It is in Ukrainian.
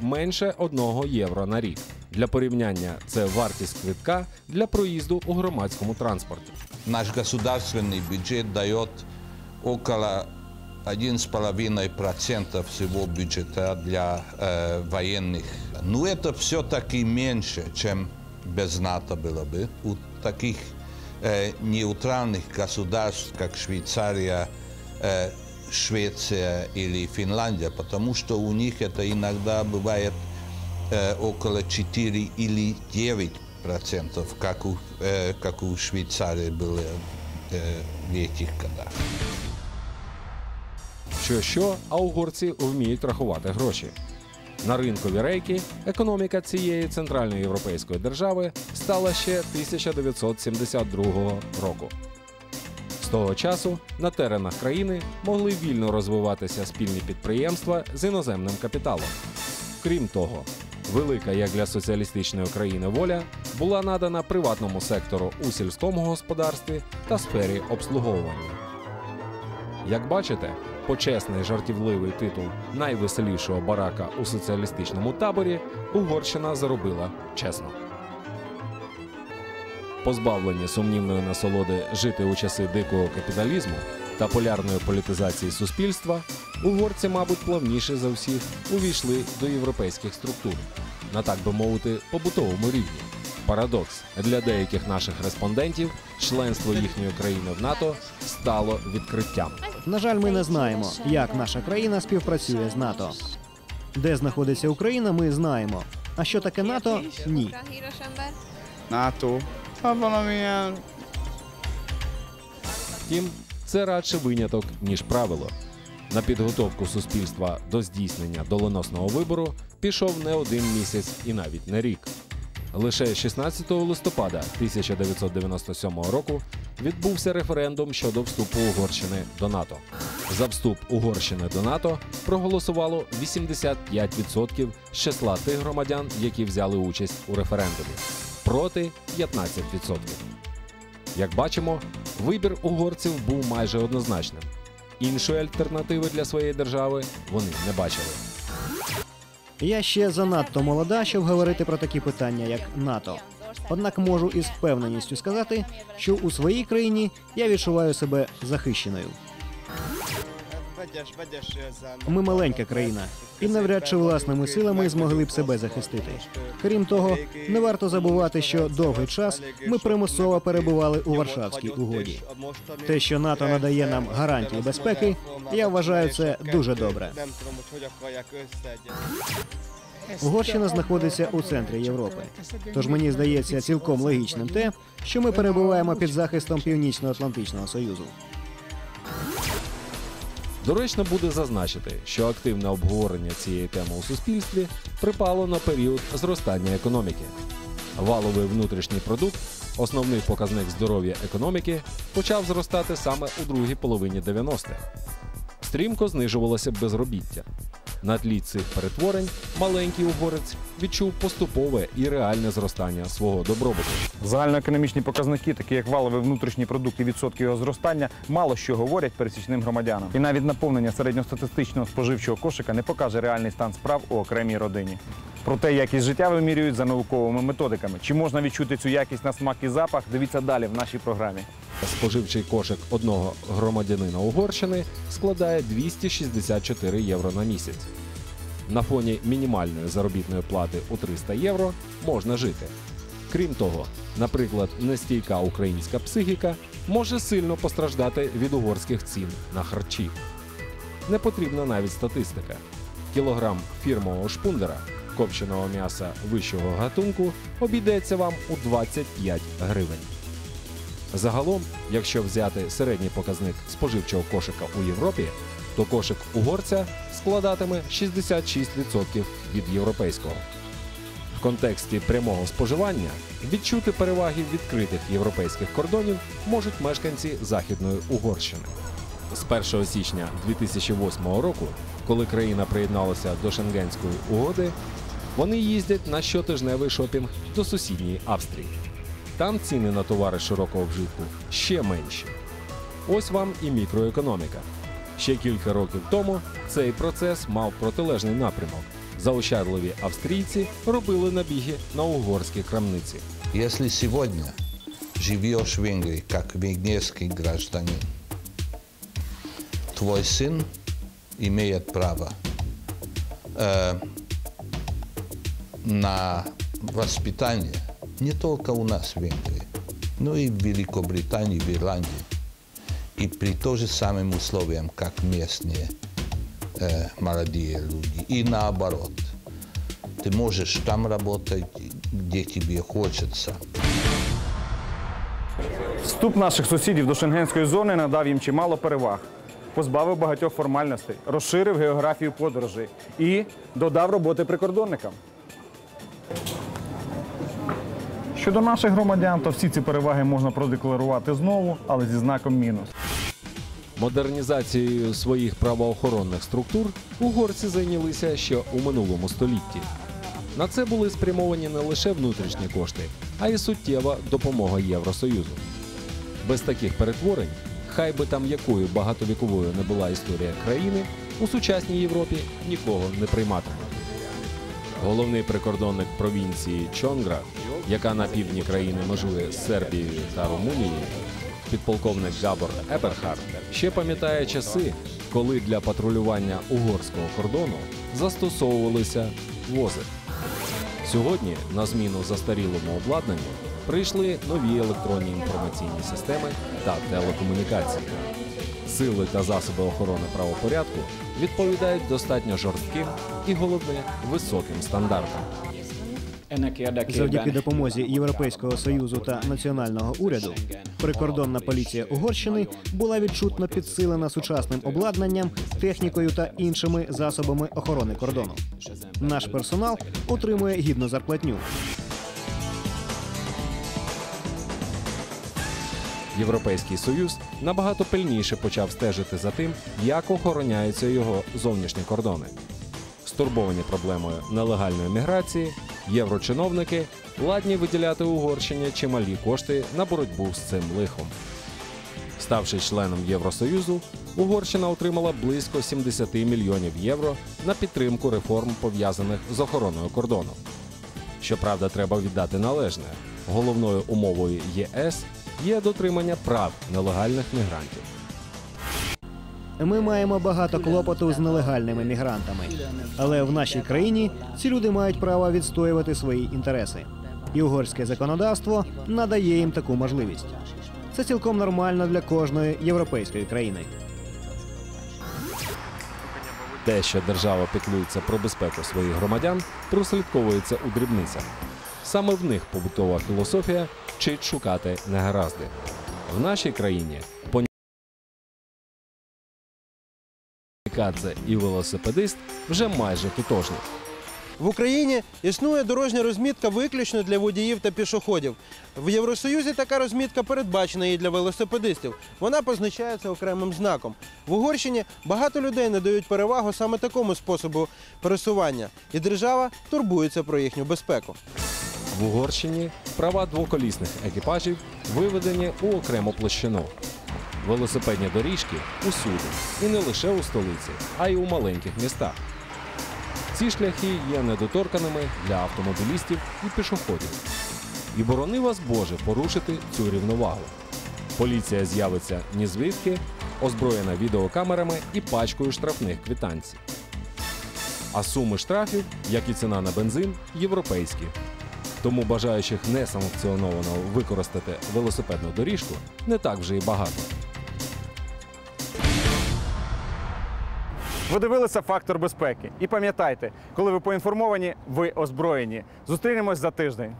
менше 1 євро на рік. Для порівняння це вартість квитка для проїзду у громадському транспорті. Наш государственный бюджет дает около 1,5% всего бюджета для э, военных. Но это все-таки меньше, чем без НАТО было бы. У таких э, нейтральных государств, как Швейцария, э, Швеция или Финляндия, потому что у них это иногда бывает э, около 4 или 9 процентов, как у, э, как у Швейцарии было э, в этих годах. Що що, а угорці вміють рахувати гроші. На ринкові рейки економіка цієї центральноєвропейської держави стала ще 1972 року. З того часу на теренах країни могли вільно розвиватися спільні підприємства з іноземним капіталом. Крім того, велика як для соціалістичної країни воля була надана приватному сектору у сільському господарстві та сфері обслуговування. Як бачите, почесний жартівливий титул найвеселішого барака у соціалістичному таборі Угорщина заробила чесно. Позбавлені сумнівної насолоди жити у часи дикого капіталізму та полярної політизації суспільства, угорці, мабуть, плавніше за всіх увійшли до європейських структур на так би мовити побутовому рівні. Парадокс для деяких наших респондентів членство їхньої країни в НАТО стало відкриттям. На жаль, ми не знаємо, як наша країна співпрацює з НАТО. Де знаходиться Україна, ми знаємо. А що таке НАТО? Ні. NATO. Hát valamilyen Втім, це радше виняток, ніж правило. На підготовку суспільства до здійснення доленосного вибору пішов не один місяць і навіть не рік. Лише 16 листопада 1997 року відбувся референдум щодо вступу Угорщини до НАТО. За вступ Угорщини до НАТО проголосувало 85% з числа тих громадян, які взяли участь у референдумі, проти 15%. Як бачимо, вибір угорців був майже однозначним. Іншої альтернативи для своєї держави вони не бачили. Я ще занадто молода, щоб говорити про такі питання, як НАТО. Однак можу із впевненістю сказати, що у своїй країні я відчуваю себе захищеною. Ми маленька країна, і навряд чи власними силами змогли б себе захистити. Крім того, не варто забувати, що довгий час ми примусово перебували у Варшавській угоді. Те, що НАТО надає нам гарантії безпеки, я вважаю це дуже добре. Угорщина знаходиться у центрі Європи. Тож мені здається цілком логічним те, що ми перебуваємо під захистом Північно-Атлантичного Союзу. Доречно буде зазначити, що активне обговорення цієї теми у суспільстві припало на період зростання економіки. Валовий внутрішній продукт, основний показник здоров'я економіки, почав зростати саме у другій половині 90-х. Стрімко знижувалося безробіття. На тлі цих перетворень маленький угорець відчув поступове і реальне зростання свого добробуту. Загальноекономічні показники, такі як валовий внутрішній продукт і відсотки його зростання, мало що говорять пересічним громадянам. І навіть наповнення середньостатистичного споживчого кошика не покаже реальний стан справ у окремій родині. Проте якість життя вимірюють за науковими методиками. Чи можна відчути цю якість на смак і запах? Дивіться далі в нашій програмі. Споживчий кошик одного громадянина Угорщини складає 264 євро на місяць. На фоні мінімальної заробітної плати у 300 євро можна жити. Крім того, наприклад, нестійка українська психіка може сильно постраждати від угорських цін на харчі. Не потрібна навіть статистика. Кілограм фірмового шпундера, копченого м'яса вищого гатунку, обійдеться вам у 25 гривень. Загалом, якщо взяти середній показник споживчого кошика у Європі, то кошик угорця складатиме 66% від європейського. В контексті прямого споживання відчути переваги відкритих європейських кордонів можуть мешканці Західної Угорщини. З 1 січня 2008 року, коли країна приєдналася до Шенгенської угоди, вони їздять на щотижневий шопінг до сусідньої Австрії. Там ціни на товари широкого вжитку ще менші. Ось вам і мікроекономіка. Ще кілька років тому цей процес мав протилежний напрямок. Заощадливі австрійці робили набіги на угорські крамниці. Если сегодня живешь в Венгрии как венгерский гражданин, твой сын имеет право э, на воспитание не только у нас в Венгрии, но и в Великобритании, в Ирландии. И при то же самым условиям, как местные э, молодые люди. И наоборот. Ты можешь там работать, где тебе хочется. Вступ наших сусідів до шенгенської зони надав їм чимало переваг, позбавив багатьох формальностей, розширив географію подорожей і додав роботи прикордонникам. Щодо наших громадян, то всі ці переваги можна продекларувати знову, але зі знаком мінус. Модернізацією своїх правоохоронних структур угорці зайнялися ще у минулому столітті. На це були спрямовані не лише внутрішні кошти, а й суттєва допомога Євросоюзу. Без таких перетворень, хай би там якою багатовіковою не була історія країни, у сучасній Європі нікого не прийматимуть. Головний прикордонник провінції Чонгра, яка на півдні країни межує з Сербією та Румунією, підполковник Габор Еберхард ще пам'ятає часи, коли для патрулювання угорського кордону застосовувалися вози. Сьогодні на зміну застарілому обладнанню прийшли нові електронні інформаційні системи та телекомунікації. Сили та засоби охорони правопорядку відповідають достатньо жорстким і головне високим стандартам. Завдяки допомозі Європейського союзу та національного уряду прикордонна поліція Угорщини була відчутно підсилена сучасним обладнанням, технікою та іншими засобами охорони кордону. Наш персонал отримує гідну зарплатню. Європейський союз набагато пильніше почав стежити за тим, як охороняються його зовнішні кордони. Стурбовані проблемою нелегальної міграції, єврочиновники ладні виділяти Угорщині чималі кошти на боротьбу з цим лихом. Ставши членом Євросоюзу, Угорщина отримала близько 70 мільйонів євро на підтримку реформ, пов'язаних з охороною кордону. Щоправда, треба віддати належне. Головною умовою ЄС є дотримання прав нелегальних мігрантів. Ми маємо багато клопоту з нелегальними мігрантами, але в нашій країні ці люди мають право відстоювати свої інтереси. І угорське законодавство надає їм таку можливість. Це цілком нормально для кожної європейської країни. Те, що держава піклується про безпеку своїх громадян, прослідковується у дрібницях. Саме в них побутова філософія вчить шукати негаразди. В нашій країні поняття і велосипедист вже майже тотожні. В Україні існує дорожня розмітка виключно для водіїв та пішоходів. В Євросоюзі така розмітка передбачена і для велосипедистів. Вона позначається окремим знаком. В Угорщині багато людей надають перевагу саме такому способу пересування, і держава турбується про їхню безпеку. В Угорщині права двоколісних екіпажів виведені у окрему площину. Велосипедні доріжки усюди, і не лише у столиці, а й у маленьких містах. Ці шляхи є недоторканими для автомобілістів і пішоходів. І борони вас Боже порушити цю рівновагу. Поліція з'явиться ні звідки, озброєна відеокамерами і пачкою штрафних квитанцій. А суми штрафів, як і ціна на бензин, європейські. Тому бажаючих несанкціоновано використати велосипедну доріжку не так вже і багато. Ви дивилися фактор безпеки. І пам'ятайте, коли ви поінформовані, ви озброєні. Зустрінемось за тиждень.